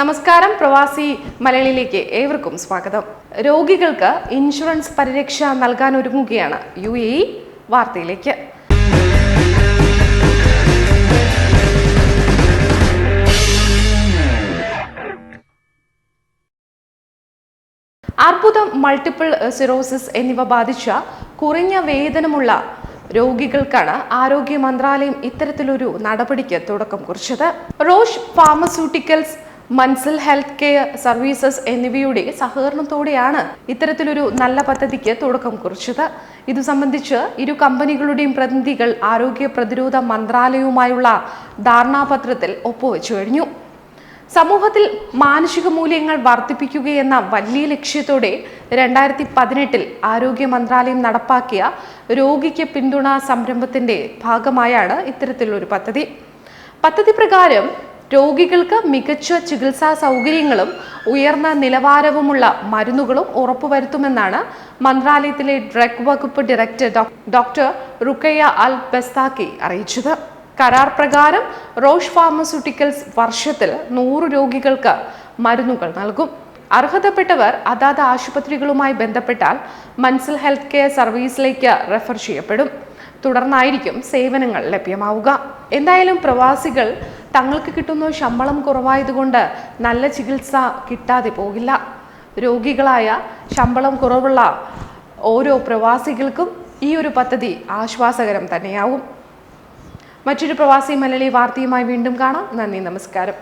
നമസ്കാരം. പ്രവാസി മലയാളിയിലേക്ക് ഏവർക്കും സ്വാഗതം. രോഗികൾക്ക് ഇൻഷുറൻസ് പരിരക്ഷ നൽകാൻ ഒരുങ്ങുകയാണ് യു എ ഇ വാർത്തയിലേക്ക്. അർബുദം മൾട്ടിപ്പിൾ സിറോസിസ് എന്നിവ ബാധിച്ച കുറഞ്ഞ വേതനമുള്ള രോഗികൾക്കാണ് ആരോഗ്യ മന്ത്രാലയം ഇത്തരത്തിലൊരു നടപടിക്ക് തുടക്കം കുറിച്ചത്. റോഷ് ഫാർമസ്യൂട്ടിക്കൽസ് മൻസൽ ഹെൽത്ത് കെയർ സർവീസസ് എന്നിവയുടെ സഹകരണത്തോടെയാണ് ഇത്തരത്തിലൊരു നല്ല പദ്ധതിക്ക് തുടക്കം കുറിച്ചത്. ഇതു സംബന്ധിച്ച് ഇരു കമ്പനികളുടെയും പ്രതിനിധികൾ ആരോഗ്യ പ്രതിരോധ മന്ത്രാലയവുമായുള്ള ധാരണാപത്രത്തിൽ ഒപ്പുവെച്ചു കഴിഞ്ഞു. സമൂഹത്തിൽ മാനുഷിക മൂല്യങ്ങൾ വർദ്ധിപ്പിക്കുകയെന്ന വലിയ ലക്ഷ്യത്തോടെ രണ്ടായിരത്തി പതിനെട്ടിൽ ആരോഗ്യ മന്ത്രാലയം നടപ്പാക്കിയ രോഗിക്ക് പിന്തുണ സംരംഭത്തിന്റെ ഭാഗമായാണ് ഇത്തരത്തിലൊരു പദ്ധതി. പദ്ധതി പ്രകാരം രോഗികൾക്ക് മികച്ച ചികിത്സാ സൗകര്യങ്ങളും ഉയർന്ന നിലവാരവുമുള്ള മരുന്നുകളും ഉറപ്പുവരുത്തുമെന്നാണ് മന്ത്രാലയത്തിലെ ഡ്രഗ് വകുപ്പ് director doctor Rukayya Al Bastaki അറിയിച്ചത്. കരാർ പ്രകാരം റോഷ് ഫാർമസ്യൂട്ടിക്കൽസ് വർഷത്തിൽ നൂറ് രോഗികൾക്ക് മരുന്നുകൾ നൽകും. അർഹതപ്പെട്ടവർ അതാത് ആശുപത്രികളുമായി ബന്ധപ്പെട്ടാൽ മൻസൽ ഹെൽത്ത് കെയർ സർവീസിലേക്ക് റെഫർ ചെയ്യപ്പെടും. തുടർന്നായിരിക്കും സേവനങ്ങൾ ലഭ്യമാവുക. എന്തായാലും പ്രവാസികൾ തങ്ങൾക്ക് കിട്ടുന്ന ശമ്പളം കുറവായതുകൊണ്ട് നല്ല ചികിത്സ കിട്ടാതെ പോകില്ല. രോഗികളായ ശമ്പളം കുറവുള്ള ഓരോ പ്രവാസികൾക്കും ഈ ഒരു പദ്ധതി ആശ്വാസകരം തന്നെയാവും. മറ്റൊരു പ്രവാസി മലയാളി വാർത്തയുമായി വീണ്ടും കാണാം. നന്ദി നമസ്കാരം.